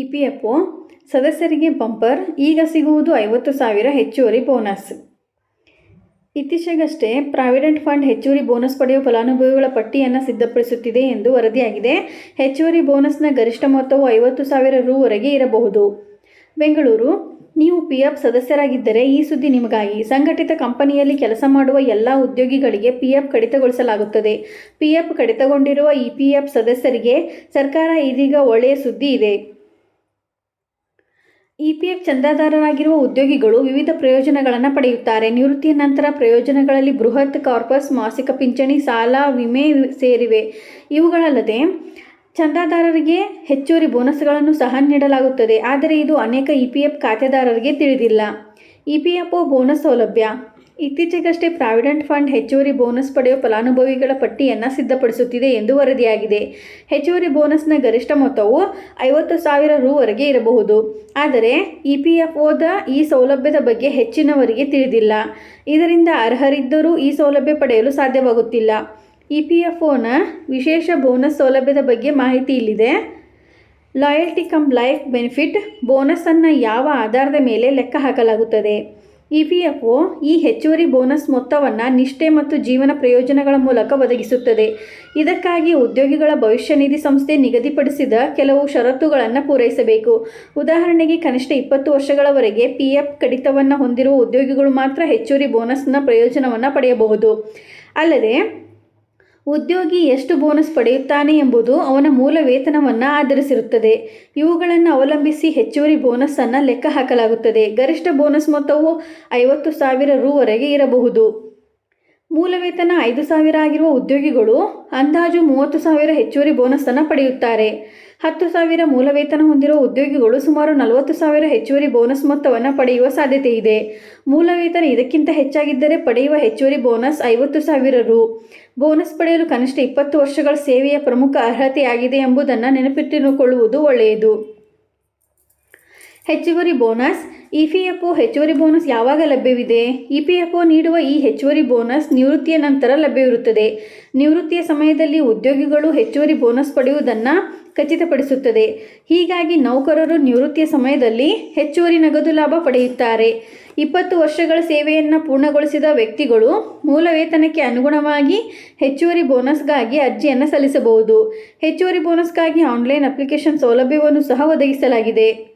E P F ಒ ಸದಸ್ಯರಿಗೆ bumper, ಈಗ ಸಿಗುವುದು ಐವತ್ತು ಸಾವಿರ ಹೆಚ್ಚುವರಿ ಬೋನಸ್. ಇತ್ತೀಚೆಗಷ್ಟೇ ಪ್ರಾವಿಡೆಂಟ್ ಫಂಡ್ ಹೆಚ್ಚುವರಿ ಬೋನಸ್ ಪಡೆಯುವ ಫಲಾನುಭವಿಗಳ ಪಟ್ಟಿಯನ್ನು ಸಿದ್ಧಪಡಿಸುತ್ತಿದೆ ಎಂದು ವರದಿಯಾಗಿದೆ. ಹೆಚ್ಚುವರಿ ಬೋನಸ್ನ ಗರಿಷ್ಠ ಮೊತ್ತವು ಐವತ್ತು ಸಾವಿರ ರೂವರೆಗೆ ಇರಬಹುದು. ಬೆಂಗಳೂರು, ನೀವು ಪಿ ಎಫ್ ಸದಸ್ಯರಾಗಿದ್ದರೆ ಈ ಸುದ್ದಿ ನಿಮಗಾಗಿ. ಸಂಘಟಿತ ಕಂಪನಿಯಲ್ಲಿ ಕೆಲಸ ಮಾಡುವ ಎಲ್ಲ ಉದ್ಯೋಗಿಗಳಿಗೆ ಪಿ ಎಫ್ ಕಡಿತಗೊಳಿಸಲಾಗುತ್ತದೆ. ಪಿ ಎಫ್ ಕಡಿತಗೊಂಡಿರುವ ಇ ಪಿ ಎಫ್ ಸದಸ್ಯರಿಗೆ ಸರ್ಕಾರ ಇದೀಗ ಒಳ್ಳೆಯ ಸುದ್ದಿ ಇದೆ. ಇ ಪಿ ಎಫ್ ಚಂದಾದಾರರಾಗಿರುವ ಉದ್ಯೋಗಿಗಳು ವಿವಿಧ ಪ್ರಯೋಜನಗಳನ್ನು ಪಡೆಯುತ್ತಾರೆ. ನಿವೃತ್ತಿಯ ನಂತರ ಪ್ರಯೋಜನಗಳಲ್ಲಿ ಬೃಹತ್ ಕಾರ್ಪಸ್, ಮಾಸಿಕ ಪಿಂಚಣಿ, ಸಾಲ, ವಿಮೆ ಸೇರಿವೆ. ಇವುಗಳಲ್ಲದೆ ಚಂದಾದಾರರಿಗೆ ಹೆಚ್ಚುವರಿ ಬೋನಸ್ಗಳನ್ನು ಸಹ ನೀಡಲಾಗುತ್ತದೆ. ಆದರೆ ಇದು ಅನೇಕ ಇ ಪಿ ಎಫ್ ಖಾತೆದಾರರಿಗೆ ತಿಳಿದಿಲ್ಲ. E P F O bonus ಸೌಲಭ್ಯ ಇತ್ತೀಚೆಗಷ್ಟೇ ಪ್ರಾವಿಡೆಂಟ್ ಫಂಡ್ ಹೆಚ್ಚುವರಿ ಬೋನಸ್ ಪಡೆಯುವ ಫಲಾನುಭವಿಗಳ ಪಟ್ಟಿಯನ್ನು ಸಿದ್ಧಪಡಿಸುತ್ತಿದೆ ಎಂದು ವರದಿಯಾಗಿದೆ. ಹೆಚ್ಚುವರಿ ಬೋನಸ್ನ ಗರಿಷ್ಠ ಮೊತ್ತವು ಐವತ್ತು ಸಾವಿರ ರೂವರೆಗೆ ಇರಬಹುದು. ಆದರೆ, ಇ ಪಿ ಎಫ್ ಒದ ಈ ಸೌಲಭ್ಯದ ಬಗ್ಗೆ ಹೆಚ್ಚಿನವರಿಗೆ ತಿಳಿದಿಲ್ಲ. ಇದರಿಂದ ಅರ್ಹರಿದ್ದರೂ ಈ ಸೌಲಭ್ಯ ಪಡೆಯಲು ಸಾಧ್ಯವಾಗುತ್ತಿಲ್ಲ. ಇ ಪಿ ಎಫ್ ಒನ ವಿಶೇಷ ಬೋನಸ್ ಸೌಲಭ್ಯದ ಬಗ್ಗೆ ಮಾಹಿತಿ ಇಲ್ಲಿದೆ. ಲಾಯಲ್ಟಿ ಕಮ್ ಲೈಫ್ ಬೆನಿಫಿಟ್ ಬೋನಸನ್ನು ಯಾವ ಆಧಾರದ ಮೇಲೆ ಲೆಕ್ಕ ಹಾಕಲಾಗುತ್ತದೆ? ಇ ಪಿ ಎಫ್ ಒ ಈ ಹೆಚ್ಚುವರಿ ಬೋನಸ್ ಮೊತ್ತವನ್ನು ನಿಷ್ಠೆ ಮತ್ತು ಜೀವನ ಪ್ರಯೋಜನಗಳ ಮೂಲಕ ಒದಗಿಸುತ್ತದೆ. ಇದಕ್ಕಾಗಿ ಉದ್ಯೋಗಿಗಳ ಭವಿಷ್ಯ ನಿಧಿ ಸಂಸ್ಥೆ ನಿಗದಿಪಡಿಸಿದ ಕೆಲವು ಷರತ್ತುಗಳನ್ನು ಪೂರೈಸಬೇಕು. ಉದಾಹರಣೆಗೆ, ಕನಿಷ್ಠ ಇಪ್ಪತ್ತು ವರ್ಷಗಳವರೆಗೆ ಪಿ ಎಫ್ ಕಡಿತವನ್ನು ಹೊಂದಿರುವ ಉದ್ಯೋಗಿಗಳು ಮಾತ್ರ ಹೆಚ್ಚುವರಿ ಬೋನಸ್ನ ಪ್ರಯೋಜನವನ್ನು ಪಡೆಯಬಹುದು. ಅಲ್ಲದೆ ಉದ್ಯೋಗಿ ಎಷ್ಟು ಬೋನಸ್ ಪಡೆಯುತ್ತಾನೆ ಎಂಬುದು ಅವನ ಮೂಲ ವೇತನವನ್ನು ಆಧರಿಸಿರುತ್ತದೆ. ಇವುಗಳನ್ನು ಅವಲಂಬಿಸಿ ಹೆಚ್ಚುವರಿ ಬೋನಸ್ಸನ್ನು ಲೆಕ್ಕ ಹಾಕಲಾಗುತ್ತದೆ. ಗರಿಷ್ಠ ಬೋನಸ್ ಮೊತ್ತವು ಐವತ್ತು ಸಾವಿರ ರೂವರೆಗೆ ಇರಬಹುದು. ಮೂಲ ವೇತನ ಐದು ಸಾವಿರ ಆಗಿರುವ ಉದ್ಯೋಗಿಗಳು ಅಂದಾಜು ಮೂವತ್ತು ಸಾವಿರ ಹೆಚ್ಚುವರಿ ಬೋನಸ್ಸನ್ನು ಪಡೆಯುತ್ತಾರೆ. ಹತ್ತು ಸಾವಿರ ಮೂಲ ವೇತನ ಹೊಂದಿರುವ ಉದ್ಯೋಗಿಗಳು ಸುಮಾರು ನಲವತ್ತು ಸಾವಿರ ಹೆಚ್ಚುವರಿ ಬೋನಸ್ ಮೊತ್ತವನ್ನು ಪಡೆಯುವ ಸಾಧ್ಯತೆ ಇದೆ. ಮೂಲ ವೇತನ ಇದಕ್ಕಿಂತ ಹೆಚ್ಚಾಗಿದ್ದರೆ ಪಡೆಯುವ ಹೆಚ್ಚುವರಿ ಬೋನಸ್ ಐವತ್ತು ಸಾವಿರ ರು ಬೋನಸ್ ಪಡೆಯಲು ಕನಿಷ್ಠ ಇಪ್ಪತ್ತು ವರ್ಷಗಳ ಸೇವೆಯ ಪ್ರಮುಖ ಅರ್ಹತೆಯಾಗಿದೆ ಎಂಬುದನ್ನು ನೆನಪಿಟ್ಟುಕೊಳ್ಳುವುದು ಒಳ್ಳೆಯದು. ಹೆಚ್ಚುವರಿ bonus, E P F O ಹೆಚ್ಚುವರಿ ಬೋನಸ್ ಯಾವಾಗ ಲಭ್ಯವಿದೆ? ಇ ಪಿ ಎಫ್ ಒ ನೀಡುವ ಈ ಹೆಚ್ಚುವರಿ ಬೋನಸ್ ನಿವೃತ್ತಿಯ ನಂತರ ಲಭ್ಯವಿರುತ್ತದೆ. ನಿವೃತ್ತಿಯ ಸಮಯದಲ್ಲಿ ಉದ್ಯೋಗಿಗಳು ಹೆಚ್ಚುವರಿ ಬೋನಸ್ ಪಡೆಯುವುದನ್ನು ಖಚಿತಪಡಿಸುತ್ತದೆ. ಹೀಗಾಗಿ ನೌಕರರು ನಿವೃತ್ತಿಯ ಸಮಯದಲ್ಲಿ ಹೆಚ್ಚುವರಿ ನಗದು ಲಾಭ ಪಡೆಯುತ್ತಾರೆ. ಇಪ್ಪತ್ತು ವರ್ಷಗಳ ಸೇವೆಯನ್ನು ಪೂರ್ಣಗೊಳಿಸಿದ ವ್ಯಕ್ತಿಗಳು ಮೂಲ ವೇತನಕ್ಕೆ ಅನುಗುಣವಾಗಿ ಹೆಚ್ಚುವರಿ ಬೋನಸ್ಗಾಗಿ ಅರ್ಜಿಯನ್ನು ಸಲ್ಲಿಸಬಹುದು. ಹೆಚ್ಚುವರಿ ಬೋನಸ್ಗಾಗಿ ಆನ್ಲೈನ್ ಅಪ್ಲಿಕೇಶನ್ ಸೌಲಭ್ಯವನ್ನು ಸಹ ಒದಗಿಸಲಾಗಿದೆ.